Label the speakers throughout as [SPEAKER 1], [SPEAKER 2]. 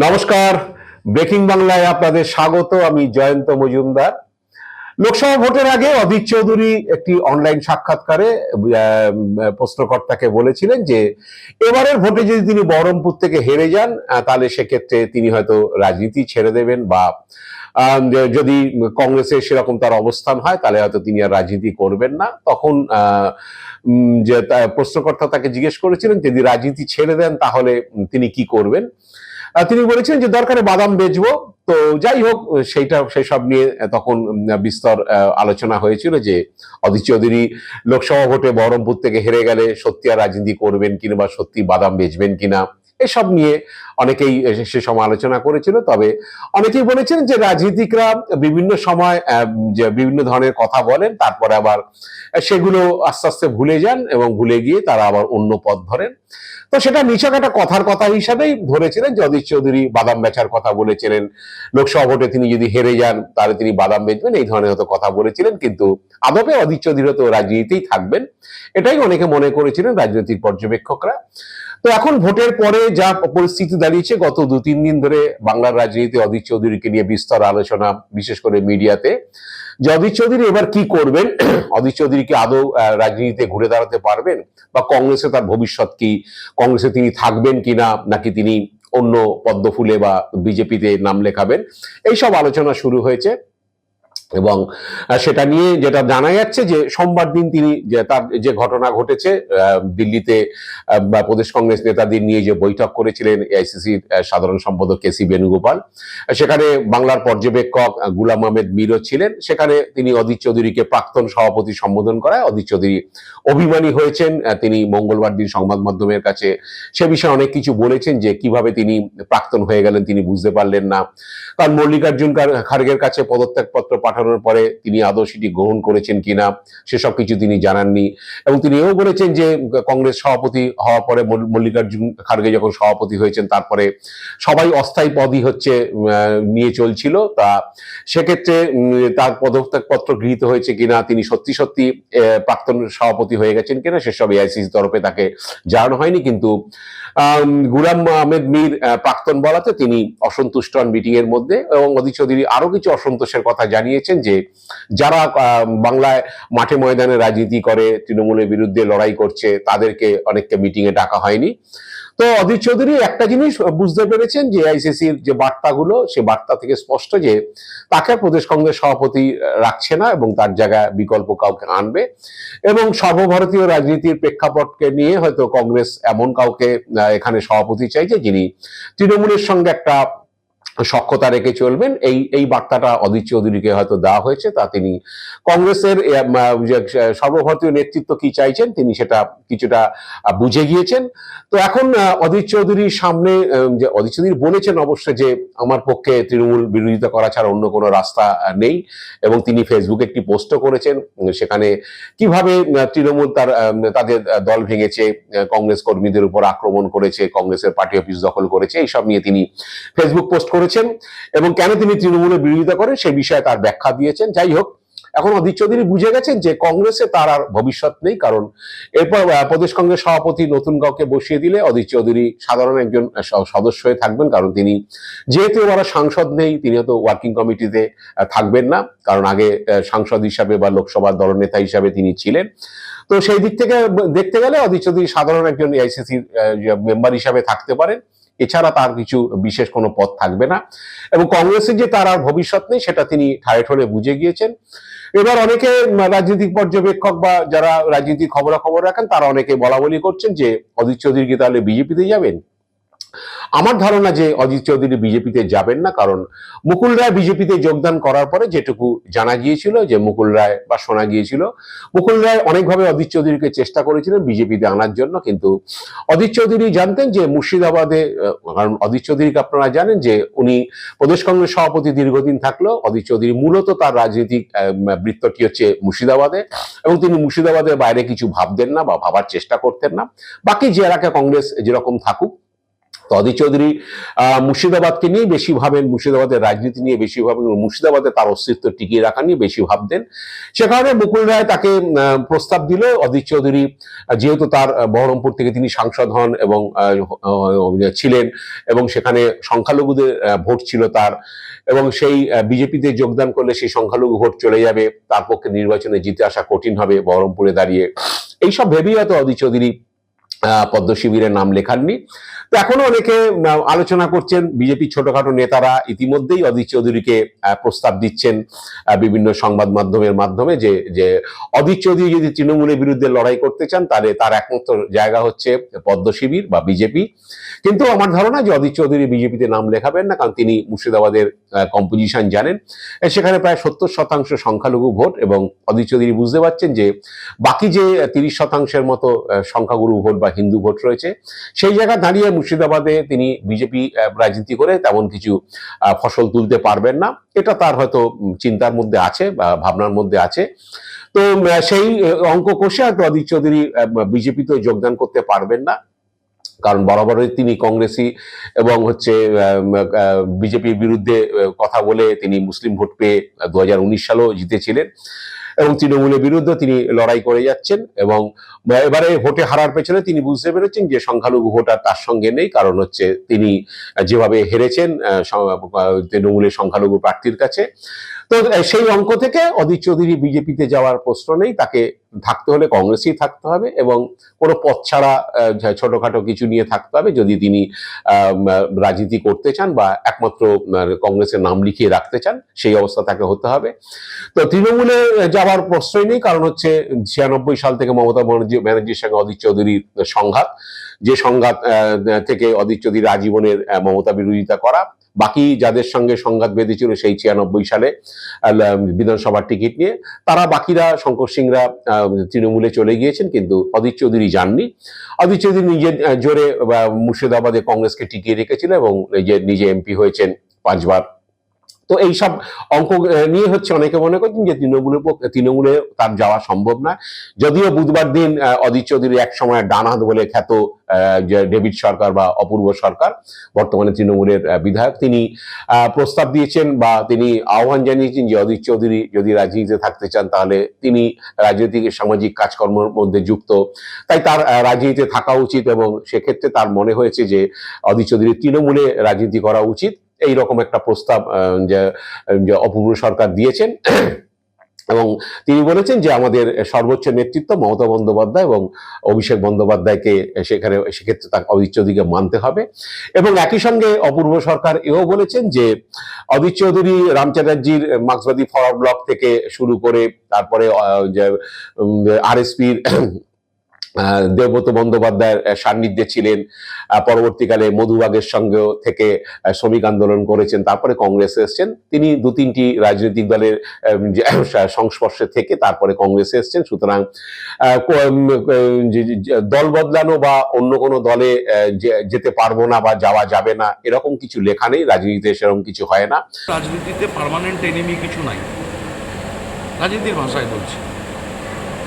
[SPEAKER 1] নমস্কার। ব্রেকিং বাংলায় আপনাদের স্বাগত, আমি জয়ন্ত মজুমদার। লোকসভা ভোটের আগে অধীর চৌধুরী একটি অনলাইন সাক্ষাৎকারে প্রশ্নকর্তাকে বলেছিলেন যে, এবারের ভোটে যদি তিনি বহরমপুর থেকে হেরে যান তাহলে সেক্ষেত্রে তিনি হয়তো রাজনীতি ছেড়ে দেবেন বা যদি কংগ্রেসের সেরকম তার অবস্থান হয়, তাহলে হয়তো তিনি আর রাজনীতি করবেন না। তখন যে প্রশ্নকর্তা তাকে জিজ্ঞেস করেছিলেন, যদি রাজনীতি ছেড়ে দেন, তাহলে তিনি কি করবেন? তিনি বলেছেন যে দরকারে বাদাম বেচবো। তো যাই হোক, সেইটা সেই সব নিয়ে তখন বিস্তর আলোচনা হয়েছিল যে অধীর চৌধুরী লোকসভা ভোটে বহরমপুর থেকে হেরে গেলে সত্যি আর রাজনীতি করবেন কিনা সত্যি বাদাম বেচবেন কিনা, এসব নিয়ে অনেকেই সে- সময় আলোচনা করেছিল। তবে অনেকেই বলেছেন যে রাজনীতিকরা বিভিন্ন সময় যে বিভিন্ন ধরনের কথা বলেন, তারপরে আবার সেগুলো আস্তে আস্তে ভুলে যান এবং ভুলে গিয়ে তারা আবার অন্য পথ ধরেন। তো সেটা নিছক একটা কথার কথা হিসাবেই ধরেছিলেন অধীর চৌধুরী বাদাম বেচার কথা বলেছিলেন। লোকসভা ভোটে তিনি যদি হেরে যান, তাহলে তিনি বাদাম বেচবেন, এই ধরনের হয়তো কথা বলেছিলেন, কিন্তু আদপে অধীর চৌধুরী তো রাজনীতিতেই থাকবেন। এটাই অনেকে মনে করেছিলেন রাজনৈতিক পর্যবেক্ষকরা। তো এখন ভোটের পরে যা পরিস্থিতি দাঁড়িয়েছে, গত দু তিন দিন ধরে বাংলার রাজনীতি অধীর চৌধুরীকে নিয়ে বিস্তর আলোচনা, বিশেষ করে মিডিয়াতে। যে অধীর চৌধুরী এবার কি করবেন? অধীর চৌধুরী কি আদৌ রাজনীতিতে ঘুরে দাঁড়াতে পারবেন? বা কংগ্রেসে তার ভবিষ্যৎ কি? কংগ্রেসে তিনি থাকবেন কিনা? নাকি তিনি অন্য পদ্মফুলে বা বিজেপিতে নাম লেখাবেন? এইসব আলোচনা শুরু হয়েছে। এবং সেটা নিয়ে যেটা জানা যাচ্ছে যে সোমবার দিন তিনি যে তার যে ঘটনা ঘটেছে দিল্লিতে প্রদেশ কংগ্রেস নেতাদের নিয়ে যে বৈঠক করেছিলেন এআইসিসির সাধারণ সম্পাদক কে সি বেণুগোপাল সেখানে বাংলার পর্যবেক্ষক গুলাম আহমেদ মিরও ছিলেন, সেখানে তিনি অধীর চৌধুরীকে প্রাক্তন সভাপতি সম্বোধন করায়, অধীর চৌধুরী অভিমানী হয়েছেন তিনি মঙ্গলবার দিন সংবাদ মাধ্যমের কাছে সে বিষয়ে অনেক কিছু বলেছেন যে কীভাবে তিনি প্রাক্তন হয়ে গেলেন, তিনি বুঝতে পারলেন না। কারণ মল্লিকার্জুন খার- খার্গের কাছে পদত্যাগপত্র পাঠানোর পরে তিনি আদৌ সেটি গ্রহণ করেছেন কিনা, সেসব কিছু তিনি জানাননি। এবং তিনি এও বলেছেন যে, কংগ্রেস সভাপতি হওয়ার পরে মল্লিকার্জুন খার্গে যখন সভাপতি হয়েছেন, তারপরে সবাই অস্থায়ী পদই হচ্ছে নিয়ে চলছিল। তা সেক্ষেত্রে তার পদত্যাগপত্র গৃহীত হয়েছে কিনা, তিনি সত্যি সত্যি প্রাক্তন সভাপতি হয়ে গেছেন কিনা, সেসব এআইসিসি তরফে তাকে জানানো হয়নি। কিন্তু গুলাম আহমেদ মীর প্রাক্তন বলাতে তিনি অসন্তুষ্ট হন মিটিং এর মধ্যে এবং অধীর চৌধুরী আরও কিছু অসন্তোষের কথা জানিয়েছেন। যে যারা বাংলায় মাঠে ময়দানে রাজনীতি করে, তৃণমূলের বিরুদ্ধে লড়াই করছে, তাদেরকে অনেককে মিটিং এ ডাকা হয়নি। তো অধীর চৌধুরী একটা জিনিস বুঝতে পেরেছেন যে আইসিসির যে বার্তাগুলো, সে বার্তা থেকে স্পষ্ট যে তাকে প্রদেশ কংগ্রেস সভাপতি রাখছে না এবং তার জায়গায় বিকল্প কাউকে আনবে এবং সর্বভারতীয় রাজনীতির প্রেক্ষাপটকে নিয়ে হয়তো কংগ্রেস এমন কাউকে এখানে সভাপতি চাইছে যিনি তৃণমূলের সঙ্গে একটা সক্ষতা রেখে চলবেন। এই এই বার্তাটা অধীর চৌধুরীকে হয়তো দেওয়া হয়েছে, তা তিনি কংগ্রেসের সর্বভারতীয় নেতৃত্ব কি চাইছেন, তিনি সেটা কিছুটা বুঝে গিয়েছেন। তো এখন অধীর চৌধুরীর সামনে যে অধীর চৌধুরী বলেছেন অবশ্য যে, আমার পক্ষে তৃণমূল বিরোধিতা করা ছাড়া অন্য কোনো রাস্তা নেই। এবং তিনি ফেসবুকে একটি পোস্টও করেছেন সেখানে কীভাবে তৃণমূল তার তাদের দল ভেঙেছে কংগ্রেস কর্মীদের উপর আক্রমণ করেছে, কংগ্রেসের পার্টি অফিস দখল করেছে, এইসব নিয়ে তিনি ফেসবুক পোস্ট করেছেন এবং কেন তিনি তৃণমূলের বিরোধিতা করেন সে বিষয়ে তার ব্যাখ্যা দিয়েছেন। যাই হোক, এখন অধীর চৌধুরী বুঝে গেছেন যে কংগ্রেসে তার আর ভবিষ্যৎ নেই, কারণ এরপর প্রদেশ কংগ্রেস সভাপতি নতুন কাউকে বসিয়ে দিলে অধীর চৌধুরী সাধারণ একজন সদস্য হয়ে থাকবেন, কারণ তিনি যেহেতু এবার সাংসদ নেই, তিনি হয়তো ওয়ার্কিং কমিটিতে থাকবেন না, কারণ আগে সাংসদ হিসাবে বা লোকসভার দলনেতা হিসাবে তিনি ছিলেন। তো সেই দিক থেকে দেখতে গেলে অধীর চৌধুরী সাধারণ একজন এআইসিসির মেম্বার হিসাবে থাকতে পারেন। এছাড়া তার কিছু বিশেষ কোনো পথ থাকবে না। এবং কংগ্রেসের যে তার আর ভবিষ্যৎ নেই, সেটা তিনি ঠায়ে ঠোলে বুঝে গিয়েছেন। এবার অনেকে রাজনৈতিক পর্যবেক্ষক বা যারা রাজনীতি খবরাখবর রাখেন, তারা অনেকে বলা বলি করছেন যে অধীর চৌধুরী কি তাহলে বিজেপিতে যাবেন? আমার ধারণা যে অজিত চৌধুরী বিজেপিতে যাবেন না, কারণ মুকুল রায় বিজেপিতে যোগদান করার পরে যেটুকু জানা গিয়েছিল যে মুকুল রায় বা শোনা গিয়েছিল, মুকুল রায় অনেকভাবে অজিত চৌধুরীকে চেষ্টা করেছিলেন বিজেপিতে আনার জন্য, কিন্তু অজিত চৌধুরী জানতেন যে মুর্শিদাবাদে কারণ অজিত চৌধুরীকে আপনারা জানেন যে উনি প্রদেশ কংগ্রেস সভাপতি দীর্ঘদিন থাকলেও অজিত চৌধুরী মূলত তার রাজনৈতিক বৃত্তটি হচ্ছে মুর্শিদাবাদে এবং তিনি মুর্শিদাবাদের বাইরে কিছু ভাবতেন না বা ভাবার চেষ্টা করতেন না। বাকি যে এলাকায় কংগ্রেস যেরকম থাকুক তো অধীর চৌধুরী মুর্শিদাবাদকে নিয়ে বেশি ভাবেন, মুর্শিদাবাদের রাজনীতি নিয়ে বেশি ভাবেন মুর্শিদাবাদে তার অস্তিত্ব টিকিয়ে রাখা নিয়ে বেশি ভাবতেন। সে কারণে মুকুল রায় তাকে প্রস্তাব দিল অধীর চৌধুরী যেহেতু তার বহরমপুর থেকে তিনি সাংসদ হন এবং ছিলেন এবং সেখানে সংখ্যালঘুদের ভোট ছিল তার এবং সেই বিজেপিতে যোগদান করলে সেই সংখ্যালঘু ভোট চলে যাবে, তার পক্ষে নির্বাচনে জিতে আসা কঠিন হবে বহরমপুরে দাঁড়িয়ে। এইসব ভেবেই হয়তো অধীর চৌধুরী পদ্ম শিবিরের নাম লেখাননি। তো এখনও অনেকে আলোচনা করছেন বিজেপি ছোটখাটো নেতারা ইতিমধ্যেই অধীর চৌধুরীকে প্রস্তাব দিচ্ছেন বিভিন্ন সংবাদ মাধ্যমের মাধ্যমে যে যে অধীর চৌধুরী যদি তৃণমূলের বিরুদ্ধে লড়াই করতে চান, তাহলে তার একমাত্র জায়গা হচ্ছে পদ্ম শিবির বা বিজেপি। কিন্তু আমার ধারণা যে অধীর চৌধুরী বিজেপিতে নাম লেখাবেন না, কারণ তিনি মুর্শিদাবাদের কম্পোজিশন জানেন। সেখানে প্রায় সত্তর শতাংশ সংখ্যালঘু ভোট এবং অধীর চৌধুরী বুঝতে পারছেন যে বাকি যে তিরিশ শতাংশের মতো সংখ্যাগুরু ভোট বা হিন্দু ভোট রয়েছে, সেই জায়গা দাঁড়িয়ে মুর্শিদাবাদে তিনি বিজেপি রাজনীতি করে তেমন কিছু ফসল তুলতে পারবেন না। এটা তার হয়তো চিন্তার মধ্যে আছে বা ভাবনার মধ্যে আছে। তো সেই অঙ্ক কষে হয়তো অধীর চৌধুরী বিজেপিতে যোগদান করতে পারবেন না। কারণ বরাবরই তিনি কংগ্রেসি এবং হচ্ছে বিজেপির বিরুদ্ধে কথা বলে তিনি মুসলিম ভোট পেয়ে দু হাজার উনিশ সালেও জিতেছিলেন। এবং তৃণমূলের বিরুদ্ধে তিনি লড়াই করে যাচ্ছেন এবং এবারে ভোটে হারার পেছনে তিনি বুঝতে পেরেছেন যে সংখ্যালঘু ভোট আর তার সঙ্গে নেই, কারণ হচ্ছে তিনি যেভাবে হেরেছেন তৃণমূলের সংখ্যালঘু প্রার্থীর কাছে। তো সেই অঙ্ক থেকে অধীর চৌধুরী বিজেপিতে যাওয়ার প্রশ্ন নেই, তাকে থাকতে হলে কংগ্রেসেই থাকতে হবে এবং কোনো পথ ছাড়া ছোটখাটো কিছু নিয়ে থাকতে হবে যদি তিনি রাজনীতি করতে চান বা একমাত্র কংগ্রেসের নাম লিখিয়ে রাখতে চান, সেই অবস্থা তাকে হতে হবে। তো তৃণমূলে যাওয়ার প্রশ্নই নেই, কারণ হচ্ছে ছিয়ানব্বই সাল থেকে মমতা ব্যানার্জি ব্যানার্জির সঙ্গে অধীর চৌধুরীর সংঘাত, যে সংঘাত থেকে অধীর চৌধুরী আজীবনের মমতা বিরোধিতা করা বাকি যাদের সঙ্গে সংঘাত বেঁধেছিল সেই ছিয়ানব্বই সালে বিধানসভার টিকিট নিয়ে, তারা বাকিরা শঙ্কর সিংরা তৃণমূলে চলে গিয়েছেন, কিন্তু অদিত চৌধুরী যাননি। অদিত চৌধুরী নিজের জোরে মুর্শিদাবাদে কংগ্রেসকে টিকিয়ে রেখেছিল এবং নিজে নিজে এমপি হয়েছেন পাঁচবার। তো এইসব অঙ্ক নিয়ে হচ্ছে অনেকে মনে করছেন যে তৃণমূলের পক্ষে তৃণমূলে তার যাওয়া সম্ভব না। যদিও বুধবার দিন অধীর চৌধুরী এক সময় ডানহাত বলে খ্যাত ডেভিড সরকার বা অপূর্ব সরকার, বর্তমানে তৃণমূলের বিধায়ক, তিনি প্রস্তাব দিয়েছেন বা তিনি আহ্বান জানিয়েছেন যে অধীর চৌধুরী যদি রাজনীতিতে থাকতে চান, তাহলে তিনি রাজনৈতিক সামাজিক কাজকর্মের মধ্যে যুক্ত। তাই তার রাজনীতিতে থাকা উচিত এবং সেক্ষেত্রে তার মনে হয়েছে যে অধীর চৌধুরী তৃণমূলে রাজনীতি করা উচিত। এই রকম একটা প্রস্তাব যে অপূর্ব সরকার দিয়েছেন। এবং তিনি বলেছেন যে আমাদের সর্বোচ্চ নেতৃত্ব মমতা বন্দ্যোপাধ্যায় এবং অভিষেক বন্দ্যোপাধ্যায়কে সেখানে, সেক্ষেত্রে তাকে অধীর চৌধুরীকে মানতে হবে। এবং একই সঙ্গে অপূর্ব সরকার এও বলেছেন যে অধীর চৌধুরী, রাম চ্যাটার্জির মার্ক্সবাদী ফরওয়ার্ড ব্লক থেকে শুরু করে তারপরে আরএসপির দেবব্রত বন্দ্যোপাধ্যায়ের সান্নিধ্যে ছিলেন। পরবর্তীকালে মধুবাগের সঙ্গেও থেকে শ্রমিক আন্দোলন করেছেন। তারপরে কংগ্রেসে এসেছেন। তিনি দু তিনটি রাজনৈতিক দলের সংস্পর্শে থেকে তারপরে কংগ্রেসে এসেছেন। সুতরাং দল বদলানো বা অন্য কোনো দলে যেতে পারব না বা যাওয়া যাবে না, এরকম কিছু লেখা নেই। রাজনীতিতে সেরকম কিছু হয় না।
[SPEAKER 2] রাজনীতিতে পার্মানেন্ট এনিমি কিছু নাই। রাজনীতির ভাষায় বলছি।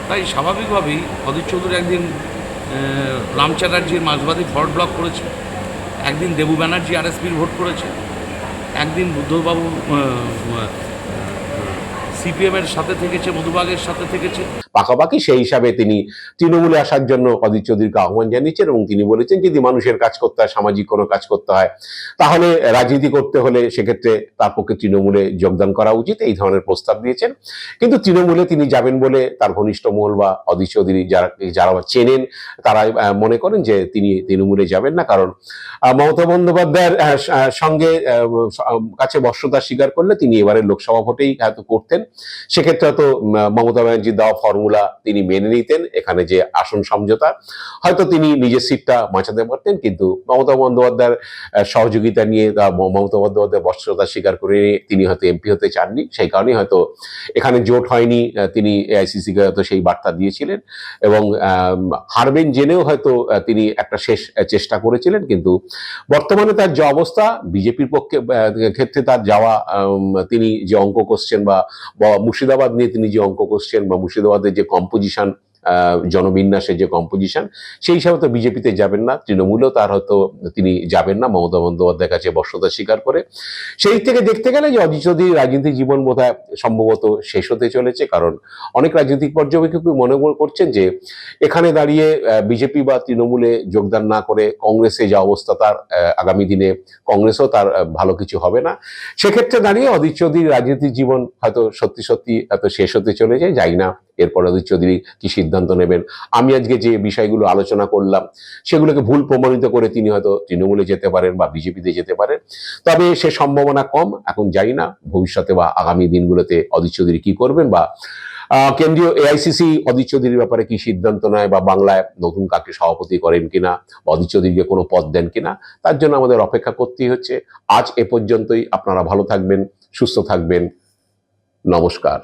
[SPEAKER 2] তাই স্বাভাবিকভাবেই অধীর চৌধুরী একদিন রাম চ্যাটার্জির মাঝবাদী ফরওয়ার্ড ব্লক করেছে, একদিন দেবু ব্যানার্জি আরএসপির ভোট করেছে, একদিন বুদ্ধবাবু সিপিএমের সাথে থেকেছে, মধুবাগের সাথে থেকেছে।
[SPEAKER 1] পাকাপাকি, সেই হিসাবে তিনি তৃণমূলে আসার জন্য অধীর চৌধুরীকে আহ্বান জানিয়েছেন এবং তিনি বলেছেন যদি মানুষের কাজ করতে হয়, সামাজিক কোনো কাজ করতে হয়, তাহলে রাজনীতি করতে হলে সেক্ষেত্রে তার পক্ষে তৃণমূলে যোগদান করা উচিত, এই ধরনের প্রস্তাব দিয়েছেন। কিন্তু তৃণমূলে তিনি যাবেন বলে তার ঘনিষ্ঠ মহল বা অধীর চৌধুরী যারা যারা চেনেন, তারা মনে করেন যে তিনি তৃণমূলে যাবেন না। কারণ মমতা বন্দ্যোপাধ্যায়ের সঙ্গে কাছে বর্ষতা স্বীকার করলে তিনি এবারে লোকসভা ভোটেই হয়তো করতেন। সেক্ষেত্রে হয়তো মমতা ব্যানার্জির দেওয়া ফর্মুলা তিনি মেনে নিতেন, এখানে যে আসন সমঝোতা, হয়তো তিনি নিজের সিটটা বাঁচাতে পারতেন, কিন্তু মমতা বন্দ্যোপাধ্যায়ের সহযোগিতা নিয়ে ম- মমতা বন্দ্যোপাধ্যায় বর্ষতা স্বীকার করে তিনি হয়তো এমপি হতে চাননি, সেই কারণে হয়তো এখানে জোট হয়নি তিনি এআইসিসি কে হয়তো সেই বার্তা দিয়েছিলেন এবং হারবেন জেনেও হয়তো তিনি একটা শেষ চেষ্টা করেছিলেন, কিন্তু বর্তমানে তার যে অবস্থা, বিজেপির পক্ষে ক্ষেত্রে তার যাওয়া তিনি যে অঙ্ক করছেন বা মুর্শিদাবাদ নিয়ে তিনি যে অঙ্ক করছেন বা মুর্শিদাবাদের যে কম্পোজিশন জনবিন্যাসের যে কম্পোজিশন সেই হিসাবে তো বিজেপিতে যাবেন না। তৃণমূলেও তার হয়তো তিনি যাবেন না। মমতা বন্দ্যোপাধ্যায়ের কাছে বর্ষতা স্বীকার করে। সেই থেকে দেখতে গেলে যে অজিত চৌধুরীর রাজনীতিক জীবন বোধহয় সম্ভবত শেষ হতে চলেছে। কারণ অনেক রাজনৈতিক পর্যবেক্ষক মনে করছেন যে এখানে দাঁড়িয়ে বিজেপি বা তৃণমূলে যোগদান না করে কংগ্রেসে যা অবস্থা তার আগামী দিনে কংগ্রেসও তার ভালো কিছু হবে না। সেক্ষেত্রে দাঁড়িয়ে অদিত চৌধুরীর রাজনীতিক জীবন হয়তো সত্যি সত্যি হয়তো শেষ হতে চলেছে। যাই না এরপর অদিত চৌধুরী কি সিদ্ধান্ত নেবেন? আমি আজকে যে বিষয়গুলো আলোচনা করলাম, সেগুলোকে ভুল প্রমাণিত করে তিনি হয়তো তৃণমূলে যেতে পারেন বা বিজেপিতে যেতে পারেন। তবে সে সম্ভাবনা কম, এখন যাই না, ভবিষ্যতে বা আগামী দিনগুলোতে অদিত চৌধুরী কি করবেন বা কেন্দ্রীয় এআইসিসি অদিত চৌধুরীর ব্যাপারে কি সিদ্ধান্ত নেয় বা বাংলায় নতুন কাকে সভাপতি করেন কিনা বা অদিত চৌধুরীকে কোনো পদ দেন কিনা, তার জন্য আমাদের অপেক্ষা করতেই হচ্ছে। আজ এ পর্যন্তই, আপনারা ভালো থাকবেন, সুস্থ থাকবেন। নমস্কার।